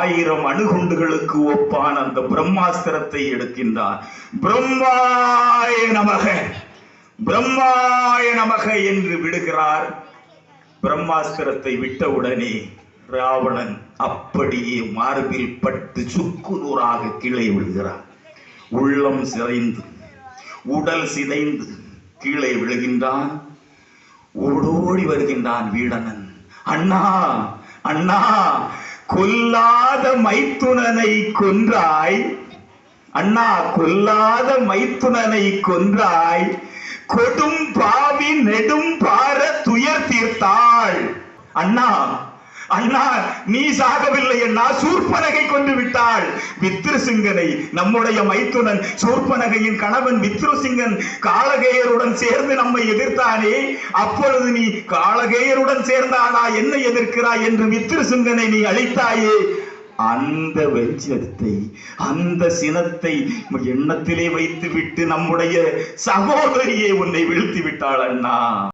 ஆயிரம் அணுகுண்டுகளுக்கு ஒப்பான அந்த பிரம்மாஸ்திரத்தை எடுக்கின்றார். பிரம்மாய நமக பிரம்மாய நமக என்று விடுகிறார். பிரம்மாஸ்திரத்தை விட்டவுடனே ராவணன் அப்படியே மார்பில் பட்டு சுக்கு நூறாக கீழே விழுகிறார். உள்ளம் சிதைந்து உடல் சிதைந்து கீழே விழுகின்றான். ஓடோடி வருகின்றான் வீடனன். அண்ணா அண்ணா கொல்லாத மைத்துனனை கொன்றாய். அண்ணா கொல்லாத மைத்துனனை கொன்றாய். கொடும் பாவி நெடும் பார துயர் தீர்த்தாள். அண்ணா அண்ணா நீ சாகவில்லை அண்ணா சூர்பனகை கொண்டு விட்டாள். வித்ருசிங்கனை நம்முடைய மைத்துனன் சூர்பனகையின் கணவன் வித்ருசிங்கன் காலகேயருடன் சேர்ந்து நம்மை எதிர்த்தானே? அப்பொழுது நீ காலகேயருடன் சேர்ந்தாளா என்ன எதிர்க்கிறாய் என்று வித்ருசிங்கனை நீ அழித்தாயே? அந்த வெஞ்சத்தை அந்த சினத்தை எண்ணத்திலே வைத்து விட்டு நம்முடைய சகோதரியை உன்னை வீழ்த்தி விட்டாள் அண்ணா.